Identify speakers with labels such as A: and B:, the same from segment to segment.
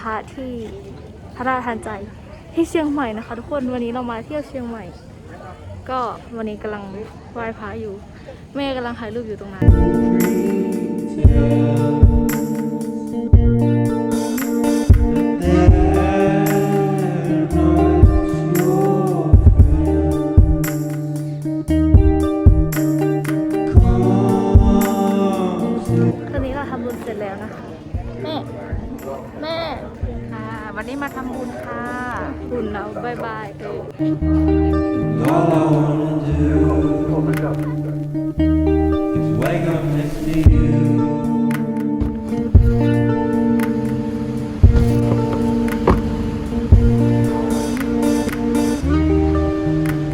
A: พระที่พระราชทานใจที่เชียงใหม่นะคะ ทุกคนวันนี้เรามาเที่ยวเชียงใหม่ ก็วันนี้กำลังไหว้พระอยู่ แม่กำลังถ่ายรูปอยู่ตรงนั้น วัน
B: นี้มาทำบุญค่ะ
A: บุญแล้วบายบายเออ
C: All I wanna do is wake up next to you.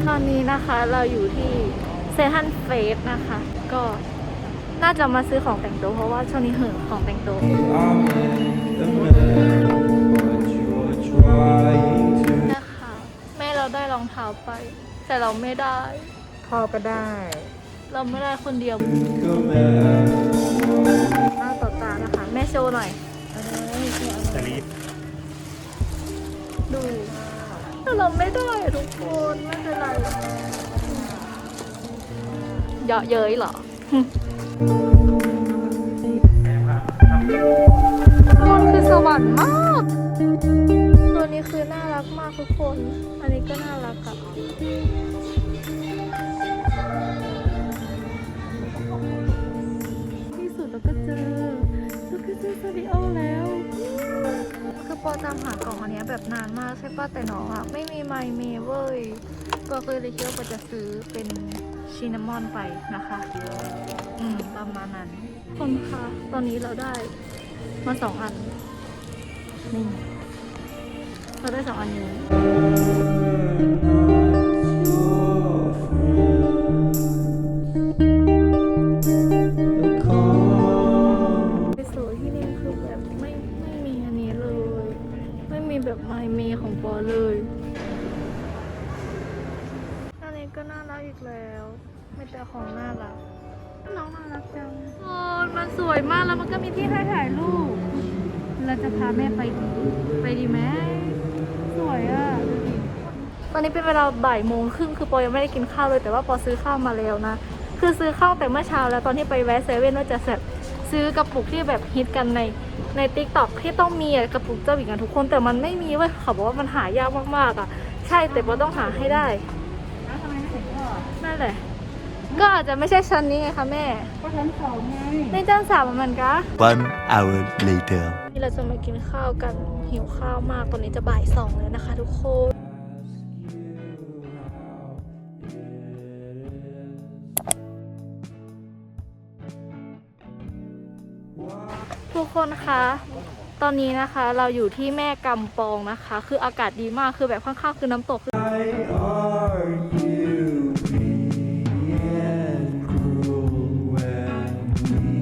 A: ตอนนี้นะคะเราอยู่ที่เซฮันเฟสนะคะ ก็น่าจะมาซื้อของแต่งตัวเพราะว่าช่วงนี้เหินของแต่งตัว
C: I'll make a man,
A: นะคะแม่เราได้รองเท้าไป แต่เราไม่ได้
B: พ่อก็ได้
A: เราไม่ได้คนเดียว
C: Come back.
A: หน้าต่อตานะคะ แม่โชว์หน่อยดูแต่เราไม่ได้อะทุกคนไม่เป็นไรเยาะเย้ยเหรอมันคือสวรรค์มาก ตัวนี้คือน่ารักมากทุกคน อันนี้ก็น่ารักอะที่สุดเราก็เจอเราก็เจอซาริโอแล้วคือปอตามหากล่องอันนี้แบบนานมากใช่ป่ะแต่น้องอะไม่มีไมเมเว้ยปอก็เลยคิดว่าปอจะซื้อเป็นชินนามอนไปนะคะ อืม ประมาณนั้นคนคะตอนนี้เราได้มาสองอันนี่ เราได้สองอันนี้ไปสวยที่นี่คือแบบไม่ไม่มีอันนี้เลยไม่มีแบบไมเมของปอเลยอันนี้ก็น่ารักอีกแล้ว ไม่แต่ของน่ารัก น้องน่ารักจังโอ้มันสวยมากแล้วมันก็มีที่ให้ถ่ายรูปเราจะพาแม่ไปดี ไปดีไหมสวยอะดูดิต อนนี้เป็นเวลาบ่ายโมงครึ่งคือปอยังไม่ได้กินข้าวเลยแต่ว่าปอซื้อข้าวมาแล้วนะ คือซื้อข้าวแต่เมื่อเช้าแล้วตอนที่ไปแวะเซเว่นว่าจะแบบซื้อกระปุกที่แบบฮิตกันในในติ๊กต็อกที่ต้องมีอะกระปุกเจ้าหญิงกันทุกคนแต่มันไม่มีเว้ยเขาบอกว่ามันหายากมากๆอะ ใช่แต่ปอต้องหาให้ได้
B: แล้วทำไมไม่เห็นพ่อ
A: นั่นแหละก็อาจจะไม่ใช่ชั้นนี้ไงคะแม่
B: ก็ชั้นสองไง
A: ในจ้านสามเหมือนกัน
D: One hour later.
A: นี่เราจะมากินข้าวกันหิวข้าวมากตอนนี้จะบ่ายสองแล้วนะคะทุกคน คนคะ ตอนนี้นะคะเราอยู่ที่แม่กำปองนะคะ คืออากาศดีมากคือแบบข้างๆคือน้ำตก
C: Why are you being cruel when we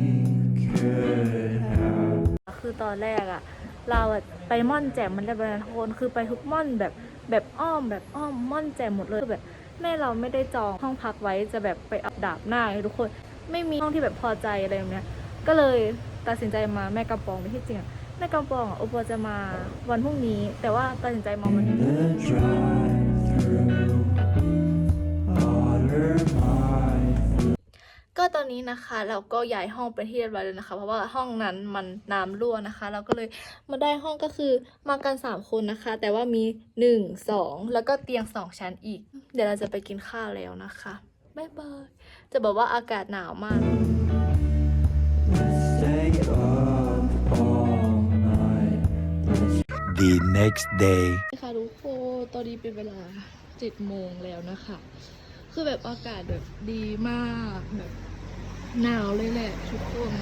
C: could have?
A: คือตอนแรกอะเราอะไปม่อนแจ่มมันจะเป็นโทนคือไปทุกม่อนแบบแบบอ้อมแบบอ้อมม่อนแจ่มหมดเลยคือแบบแม่เราไม่ได้จองห้องพักไว้จะแบบไปอับดาบหน้าไงทุกคน ไม่มีห้องที่แบบพอใจอะไรแบบเนี้ยก็เลย ตัดสินใจมาแม่กำปองไม่ที่จริงอะแม่กำปองอะโอปอจะมาวันพรุ่งนี้ แต่ว่าตัดสินใจมาวันนี้
C: The drive-through, order my
A: ก็ตอนนี้นะคะเราก็ย้ายห้องเป็นที่เรียบร้อยแล้วนะคะ เพราะว่าห้องนั้นมันน้ำรั่วนะคะ เราก็เลยมาได้ห้องก็คือมากันสามคนนะคะ แต่ว่ามีหนึ่งสองแล้วก็เตียงสองชั้นอีก เดี๋ยวเราจะไปกินข้าวแล้วนะคะบ๊ายบายจะบอกว่าอากาศหนาวมาก
D: The next day.
A: ค่ะทุกคนตอนนี้เป็นเวลาเจ็ดโมงแล้วนะคะ คือแบบอากาศแบบดีมากแบบหนาวเลยแหละทุกคน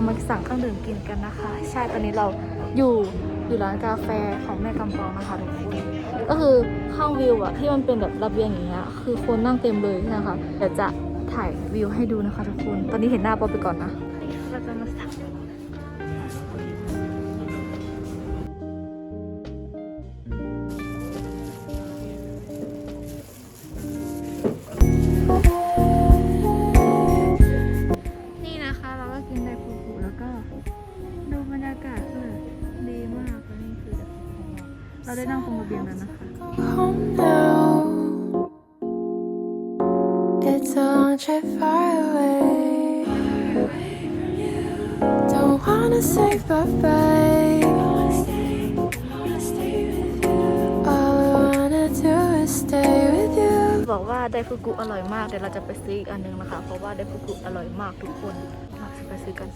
A: เรา
B: มาสั่ง
A: เครื่องดื่มกินกันนะคะ ใช่ตอนนี้เราอยู่อยู่ร้านกาแฟของแม่กำปองนะคะทุกคนก็คือข้างวิวอะที่มันเป็นแบบระเบียงอย่างเงี้ยคือคนนั่งเต็มเลยนะคะเดี๋ยวจะถ่ายวิวให้ดูนะคะทุกคน ตอนนี้เห็นหน้าปอไปก่อนนะ
E: wanna say bye bye. All I wanna do is stay with you.
A: บอกว่าไดฟูกุอร่อยมาก เดี๋ยวเราจะไปซื้ออีกอันหนึงนะคะ เพราะว่าไดฟูกุอร่อยมากทุกคนเราจะไปซื้อกัน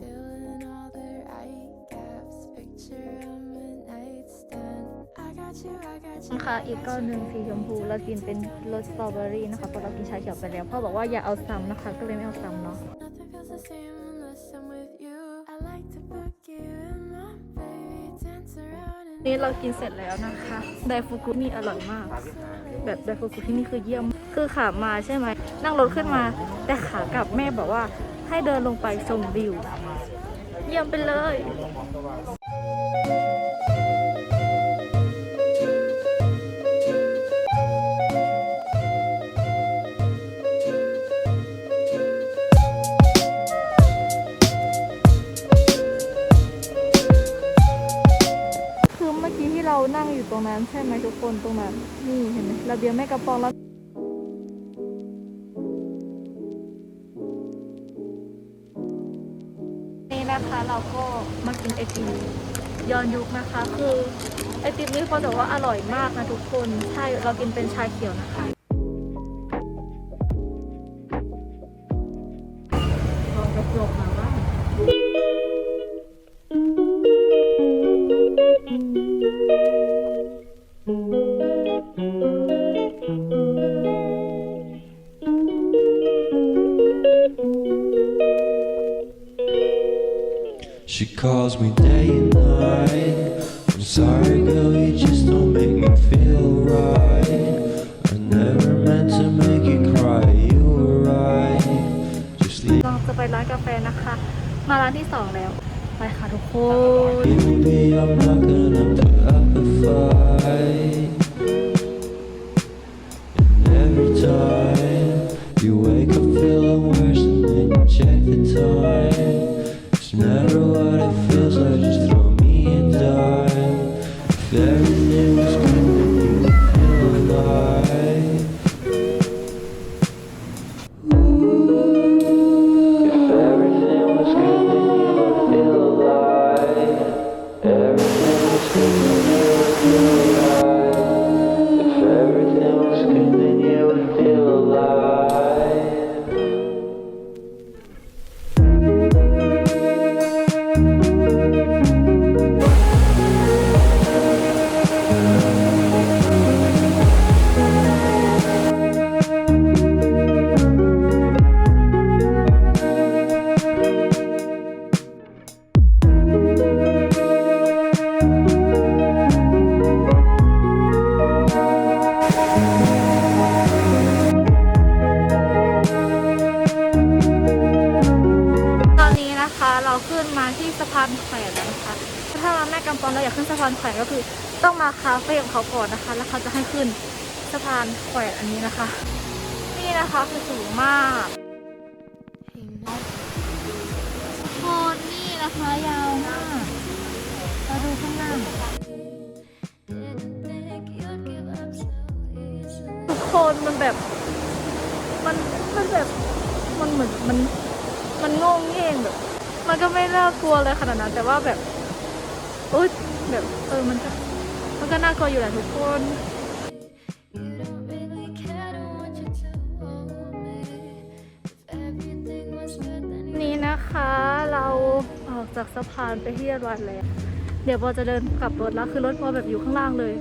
E: Feeling all the right gaps. Picture on a nightstand. I got you, I got you.
A: นะคะอีกก้อนหนึ่งสีชมพูเรากินเป็นรสสตรอเบอรี่นะคะเพราะเรากินชาเขียวไปแล้วพ่อบอกว่าอย่าเอาซ้ำนะคะ ก็เลยไม่เอาซ้ำเนาะ นี่เรากินเสร็จแล้วนะคะ ไดฟูกุนี่อร่อยมาก แบบไดฟูกุที่นี่คือเยี่ยม คือขามาใช่ไหม นั่งรถขึ้นมา แต่ขากลับแม่บอกว่าให้เดินลงไปชมวิว เยี่ยมไปเลย นั้นใช่ไหมทุกคนตรงนั้นนี่เห็นไหมระเบียงแม่กระปองแล้วนี่นะคะเราก็มากินไอติมย้อนยุคนะคะ คือไอติมนี่เขาบอกว่าอร่อยมากนะทุกคน ใช่เรากินเป็นชาเขียวนะคะ
C: She calls me day and night. I'm sorry, girl, you just don't make me feel right. I never meant to make you cry. You were right. Just leave
A: เราจะไปร้านกาแฟนะคะ มาร้านที่สองแล้ว ไปค่ะทุกคน
C: me. I'm not gonna put up a fight. And every time you wake up feeling worse, and then you check the time. It's never
A: มาที่สะพานแขวนแล้วนะคะ ถ้ามาแม่กำปองเราอยากขึ้นสะพานแขวนก็คือ ต้องมาคาเฟ่ของเขาก่อนนะคะ แล้วเขาจะให้ขึ้นสะพานแขวนอันนี้นะคะ นี่นะคะคือสูงมากทุกคนนี่นะคะยาวมากเราดูข้างหน้าทุกคนมันแบบ มันมันแบบมันเหมือนมันมันโงงเง่งแบบ มันก็ไม่น่ากลัวเลยขนาดนั้น แต่ว่าแบบอุ๊ยแบบเออมันก็มันก็น่ากลัวอยู่แหละทุกคนนี้นะคะเราออกจากสะพานไปที่เรียบร้อยแล้ว เดี๋ยวโบจะเดินกลับรถแล้วคือรถโบแบบอยู่ข้างล่างเลย